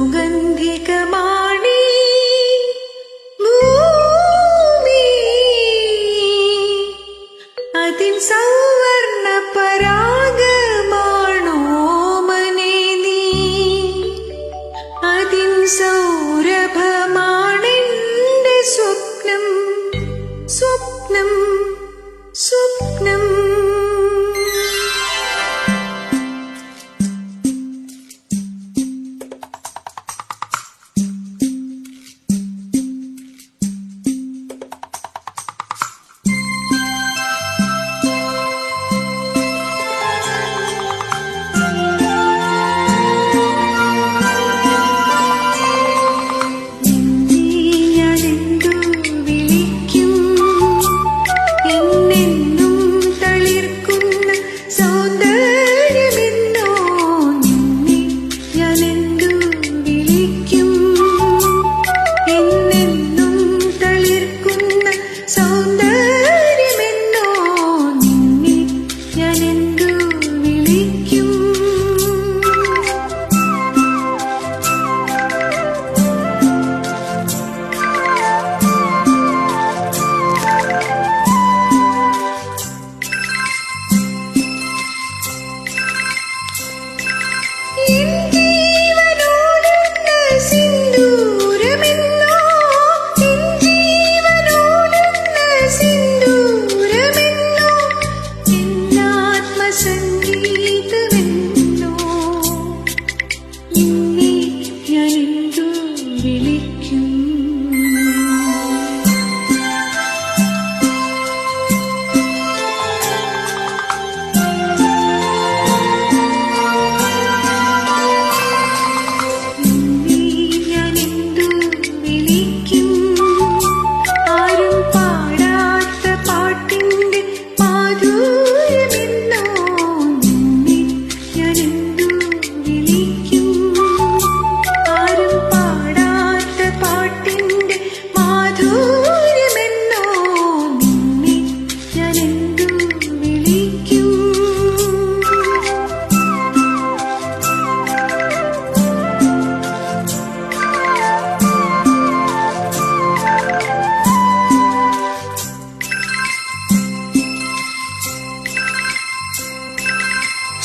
സുഗന്ധികമാണി. ഭൂമി അതിൻ സൗവർണ അതിൻ സൗ എന്നാത്മസംഗീതമെന്നോ നിന്നെ ഞാനെന്തു വിളിക്കും?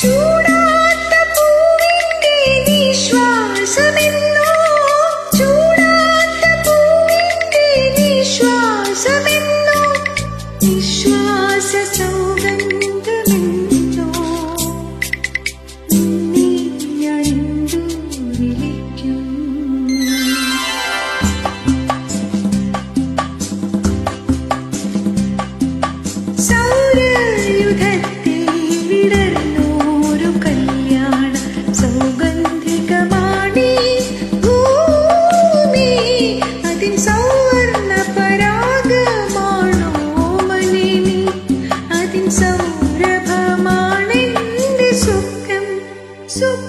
you. So